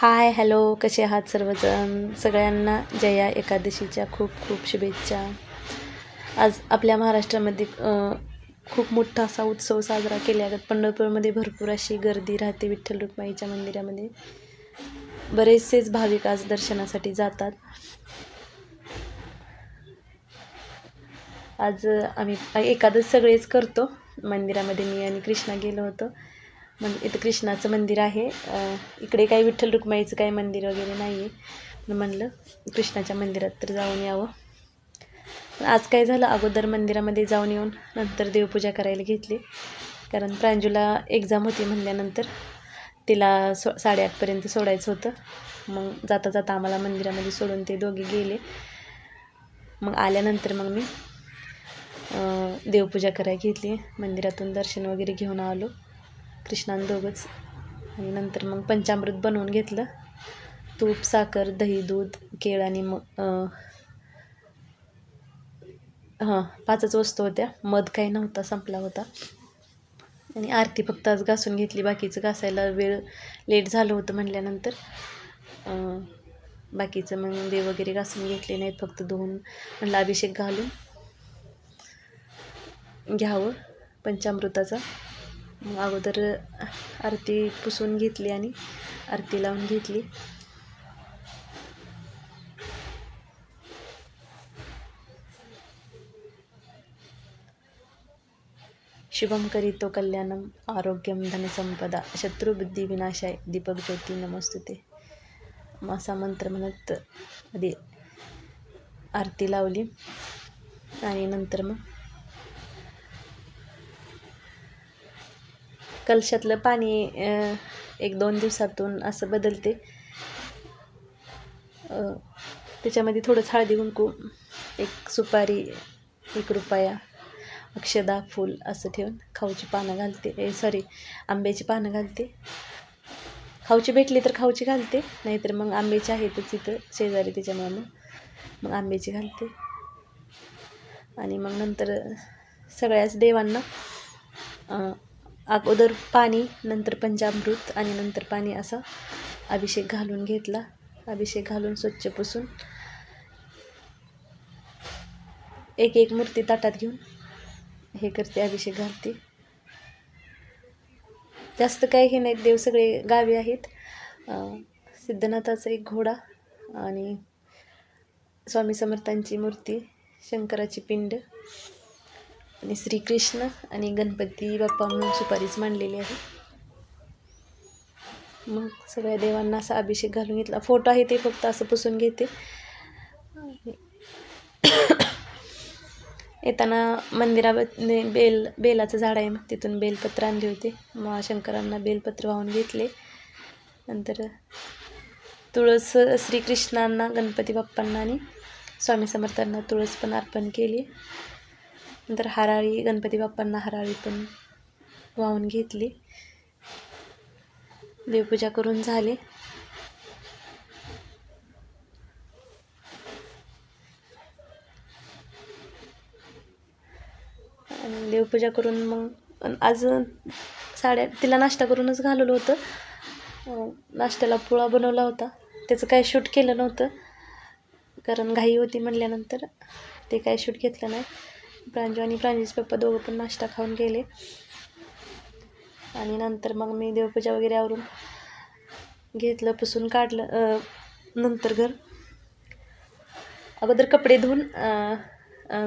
Hi hello कसे आहात सर्वजण? सगळ्यांना जया एकादशीच्या खूप खूप शुभेच्छा. आज आपल्या महाराष्ट्रामध्ये खूप मोठा असा उत्सव साजरा केला जातात पंढरपूरमध्ये भरपूर अशी गर्दी राहते विठ्ठल रुक्माईच्या मंदिरामध्ये. बरेचसेच भाविक आज दर्शनासाठी जातात. आज आम्ही एकादश सगळेच करतो. मंदिरामध्ये मी आणि कृष्णा गेलो होतो. मग इथं कृष्णाचं मंदिर आहे. इकडे काही विठ्ठल रुक्माईचं काही मंदिर वगैरे नाही आहे म्हणलं कृष्णाच्या मंदिरात तर जाऊन यावं. आज काय झालं? अगोदर मंदिरामध्ये जाऊन येऊन नंतर देवपूजा करायला घेतली. कारण प्रांजूला एक्झाम होती म्हणल्यानंतर तिला सो साडेआठपर्यंत सोडायचं होतं. मग जाता जाता आम्हाला मंदिरामध्ये सोडून ते दोघे गेले. मग आल्यानंतर मग मी देवपूजा करायला घेतली. मंदिरातून दर्शन वगैरे घेऊन आलो. कृष्णान दोघंच. आणि नंतर मग पंचामृत बनवून घेतलं. तूप साखर दही दूध केळ आणि मग हां पाचच वस्तू होत्या. मध काही नव्हता संपला होता. आणि आरती फक्त आज घासून घेतली. बाकीचं घासायला वेळ लेट झालं होतं म्हटल्यानंतर बाकीचं मग देव वगैरे घासून घेतले नाहीत. फक्त धुवून म्हणलं अभिषेक घालून घ्यावं पंचामृताचा. मग अगोदर आरती पुसून घेतली आणि आरती लावून घेतली. शुभम करीतो कल्याणम आरोग्यम धनसंपदा शत्रुबुद्धी विनाशाय दीपक ज्योती नमस्तुते. मासा मंत्र म्हणत आधी आरती लावली आणि नंतर मग कलशातलं पाणी एक दोन दिवसातून असं बदलते. त्याच्यामध्ये थोडंच हळदी कुंकू एक सुपारी एक रुपया अक्षदा फूल असं ठेवून खाऊची पानं घालते. ए सॉरी आंब्याची पानं घालते. खाऊची भेटली तर खाऊची घालते नाहीतर मग आंब्याची आहेतच इथं शेजारी त्याच्यामुळे मग मग आंब्याची घालते. आणि मग नंतर सगळ्याच देवांना अगोदर पाणी नंतर पंचामृत आणि नंतर पाणी असा अभिषेक घालून घेतला. अभिषेक घालून स्वच्छ पुसून एक एक मूर्ती ताटात घेऊन हे करते अभिषेक घालते. जास्त काही हे नाहीत देव सगळे गावे आहेत. सिद्धनाथाचा एक घोडा आणि स्वामी समर्थांची मूर्ती शंकराची पिंड. आणि श्रीकृष्ण आणि गणपती बाप्पा म्हणून सुपारीच मांडलेली आहे. मग सगळ्या देवांना असा अभिषेक घालून घेतला. फोटो आहे ते फक्त असं पुसून घेते. येताना मंदिरा बेल बेलाचं झाड आहे मग तिथून बेलपत्र आणले होते. महाशंकरांना बेलपत्र वाहून घेतले. नंतर तुळस श्रीकृष्णांना गणपती बाप्पांना आणि स्वामी समर्थांना तुळस पण अर्पण केली. नंतर हराळी गणपती बाप्पांना हराळी पण वाहून घेतली. देवपूजा करून झाली. आणि देवपूजा करून मग आज साड्या तिला नाश्ता करूनच घालवलं होतं. नाश्त्याला पोळा बनवला होता. त्याचं काय शूट केलं नव्हतं. कारण घाई होती म्हणल्यानंतर ते काय शूट घेतलं नाही. प्रांजू आणि प्रांजूचे पप्पा दोघं पण नाश्ता खाऊन गेले. आणि नंतर मग मी देवपूजा वगैरे आवरून घेतलं पुसून काढलं नंतर घर. अगोदर कपडे धुवून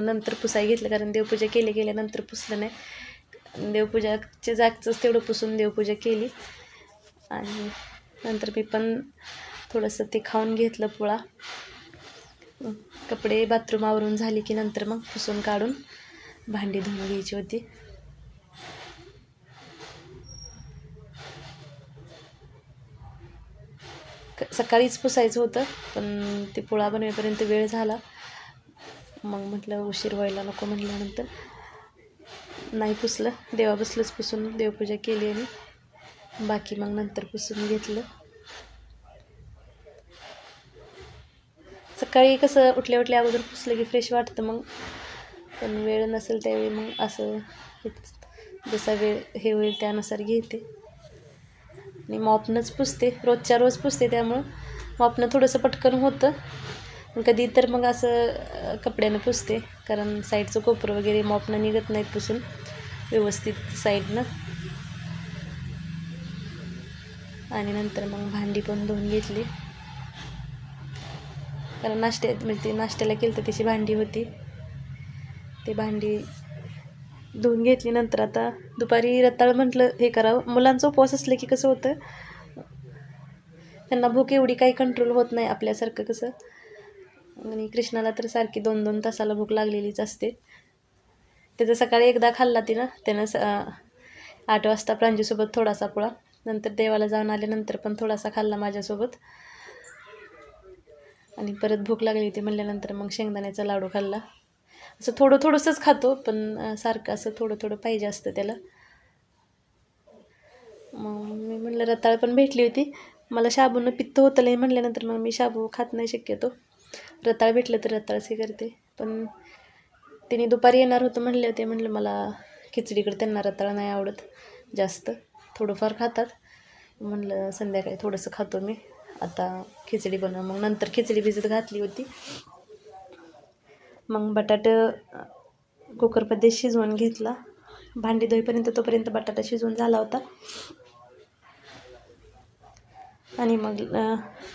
नंतर पुसाय घेतलं कारण देवपूजा केली गेल्यानंतर पुसलं नाही. देवपूजाच्या जागचंच तेवढं पुसून देवपूजा केली. आणि नंतर मी पण थोडंसं ते खाऊन घेतलं पोळा. कपडे बाथरूम आवरून झाली की नंतर मग पुसून काढून भांडी धुवून घ्यायची होती. क- सकाळीच पुसायचं होतं पण ते पोळा बनवेपर्यंत वेळ झाला. मग म्हटलं उशीर व्हायला नको म्हटल्यानंतर नाही पुसलं. देवा बसलंच पुसून देवपूजा केली आणि बाकी मग नंतर पुसून घेतलं. सकाळी कसं उठल्या उठल्या अगोदर पुसलं की फ्रेश वाटतं मग. पण वेळ नसेल त्यावेळी मग असं जसा वेळ हे होईल त्यानुसार घेते. आणि मॉपनंच पुसते. रोजच्या रोज पुसते त्यामुळं मॉपनं थोडंसं पटकन होतं. कधी तर मग असं कपड्यानं पुसते. कारण साईडचं कोपरं वगैरे मॉपनं निघत नाहीत पुसून. व्यवस्थित साईडनं. आणि नंतर मग भांडी पण धुवून घेतली. कारण नाश्त्यात म्हणजे ते नाश्त्याला केलं तर त्याची भांडी होती. ते भांडी धुवून घेतली नंतर आता दुपारी रताळ म्हटलं हे करावं. मुलांचा उपवास असलं की कसं होतं? त्यांना भूक एवढी काही कंट्रोल होत नाही आपल्यासारखं कसं? आणि कृष्णाला तर सारखी दोन दोन तासाला भूक लागलेलीच असते. त्याचं सकाळी एकदा खाल्ला तिनं त्यानं स आठ वाजता प्रांजीसोबत थोडासा पोळा. नंतर देवाला जाऊन आल्यानंतर पण थोडासा खाल्ला माझ्यासोबत. आणि परत भूक लागली होती म्हणल्यानंतर मग शेंगदाण्याचा लाडू खाल्ला. असं थोडं थोडंसंच खातो पण सारखं असं थोडं थोडं पाहिजे असतं त्याला. मग मी म्हणलं रताळ पण भेटली होती. मला शाबूनं पित्त होतं नाही म्हणल्यानंतर मग मी शाबू खात नाही शक्यतो. रताळ भेटलं तर रताळच हे करते. पण तिने दुपारी येणार होतं म्हणले होते म्हणलं मला खिचडीकडे त्यांना रताळ नाही आवडत जास्त. थोडंफार खातात. म्हणलं संध्याकाळी थोडंसं खातो मी. आता खिचडी बनव मग नंतर खिचडी भिजत घातली होती. मग बटाट कुकरमध्ये शिजवून घेतला. भांडी धुईपर्यंत तोपर्यंत बटाटा शिजवून झाला होता. आणि मग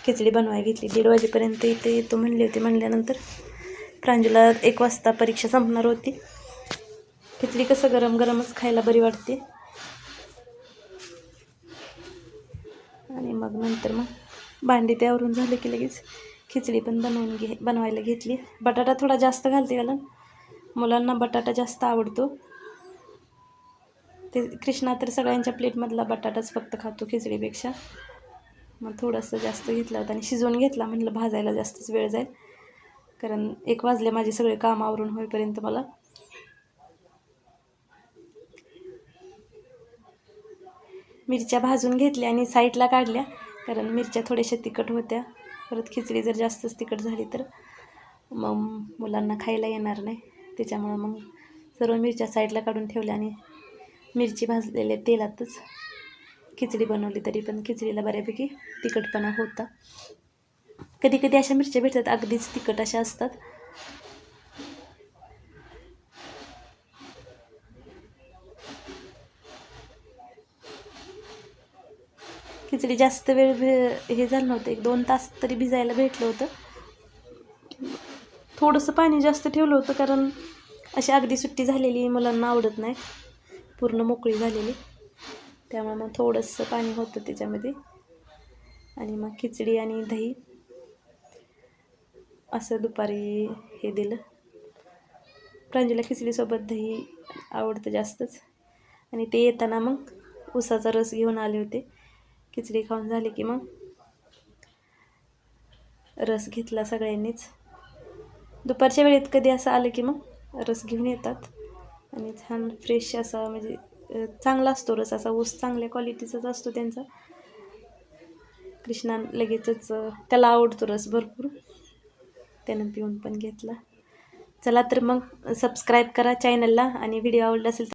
खिचडी बनवायला घेतली. दीड वाजेपर्यंत इथे येतो म्हणले होते. म्हणल्यानंतर प्रांजूला एक वाजता परीक्षा संपणार होती. खिचडी कसं गरम गरमच खायला बरी वाटते. आणि मग नंतर मग भांडी त्यावरून झालं की लगेच खिचडी पण बनवून घे बनवायला घेतली. बटाटा थोडा जास्त घालते कारण मुलांना बटाटा जास्त आवडतो. ते कृष्णा तर सगळ्यांच्या प्लेटमधला बटाटाच फक्त खातो खिचडीपेक्षा. मग थोडंसं जास्त घेतला होता आणि शिजवून घेतला म्हटलं भाजायला जास्तच वेळ जाईल. कारण एक वाजले माझे सगळे काम आवरून होईपर्यंत मला. मिरच्या भाजून घेतल्या आणि साईडला काढल्या. कारण मिरच्या थोड्याशा तिखट होत्या. परत खिचडी जर जास्तच तिखट झाली तर मग मुलांना खायला येणार नाही. त्याच्यामुळं मग सर्व मिरच्या साईडला काढून ठेवल्या आणि मिरची भाजलेल्या तेलातच खिचडी बनवली तरी पण खिचडीला बऱ्यापैकी तिखटपणा होता. कधी कधी अशा मिरच्या भेटतात अगदीच तिखट अशा असतात. खिचडी जास्त वेळ भि- हे झालं नव्हतं. एक दोन तास तरी भिजायला भेटलं होतं. थोडंसं पाणी जास्त ठेवलं होतं कारण अशी अगदी सुट्टी झालेली मुलांना आवडत नाही. पूर्ण मोकळी झालेली. त्यामुळे मग थोडंसं पाणी होतं त्याच्यामध्ये. आणि मग खिचडी आणि दही. असं दुपारी हे दिलं. प्रांजूला खिचडीसोबत दही आवडतं जास्तच. आणि ते येताना मग उसाचा रस घेऊन आले होते. खिचडी खाऊन झाली की मग रस घेतला सगळ्यांनीच. दुपारच्या वेळेत कधी असं आलं की मग रस घेऊन येतात. आणि छान फ्रेश असा म्हणजे चांगला असतो रस. असा ऊस चांगल्या क्वालिटीचाच असतो त्यांचा. कृष्णा लगेचच त्याला आवडतो रस भरपूर. त्यानं पिऊन पण घेतला. चला तर मग सबस्क्राईब करा चॅनलला आणि व्हिडिओ आवडला असेल तर